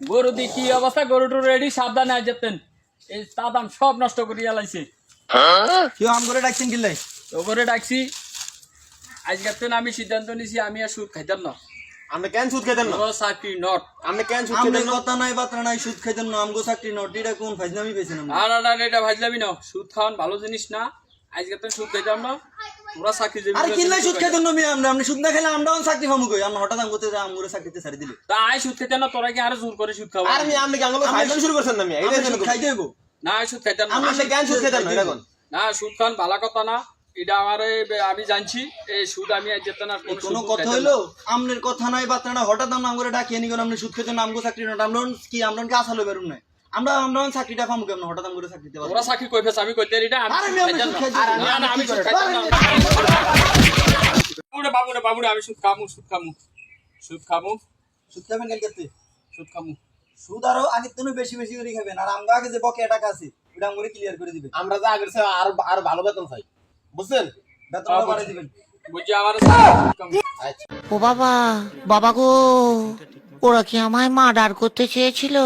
গরু দি কি অবস্থা? গরুটু রেডি সাবধানে আজ যেতেন। এই তাদাম সব নষ্ট করিয়া লাইছে কেউ আম করে ডাকছেন কিনলে ওপরে ডাকছি। আজকে আমি সিদ্ধান্ত নিছি আমি আর সুদ খাইতাম না। আপনি কেন সুদ খেতেন না? নো চাকরি নট। আপনি কেন সুদ খেতেন না? কথা নাই বাত্রা নাই সুদ খাইতেন না। আমগো চাকরি নটিটা কোন ফাইজলামি পেয়েছেন আমরা? না না না এটা ভাজলামি না। সুদ খাওয়ান ভালো জিনিস না। আজকে তো সুদ খাইতাম না। তোরা চাকরি আর কিনলে সুদ জমি খাইতেন না আমি আমরা সুদ না খেলে আমরা চাকরি পাবো কই? আমরা হঠাৎ আমগোতে আমগরে চাকরিতে ছাড়ি দিলে। তা আই সুদ খাইতাম না তোরা কি আরও জোর করে সুদ খাওয়া আর আমি আপনি কেন ফাইনাল শুরু করছেন না আমি আমরা সুদ খাইতে হইব। না সুদ খাইতাম না। আপনি কেন সুদ খেতেন না এটা না সুদ খান ভালো কথা না। এটা আমার এই- আমি জানছি এই সুদ আমি যেতে না কোনো কথা হইল? আমনের কথা নাই বাত্রা হঠাৎ আমরা আমগরে ডাকিয়ে নিগো আপনি সুদ খাইতেন না আমগো চাকরি আমরা কি আমরা কি আশা লই বেরুম না আমরা আমরা চাকরিটা পাবো কেমন? হঠাৎ আমগরে চাকরিতে পাবো তোরা চাকরি কই ফেস আমি কইতে এটা আমি আমি খাইতাম সুদ না। খাইতাম না, না, আমি কি সুদ করে? খাইতাম না। বাবুরে বাবুরে বাবুরে আমি সুদ খামু সুদ খামু। সুদ খামু। সুদ খাবেন কেন কেতে সুদ খামু। সুদ আরও আগে তুমি বেশি বেশি করে খাবেন। আর আমগো আগে যে বকেয়া টাকা আছে ওটা আমগরে ক্লিয়ার করে দিবেন। আমরা যা আগের চেয়ে আর আর ভালো বেতন চাই। বুঝছেন? বেতন বাড়াই দিবেন। বুঝছি আমার সুদ খামু। আচ্ছা। ও বাবা বাবা গো ওরা কি আমায় মার্ডার করতে চেয়েছিল?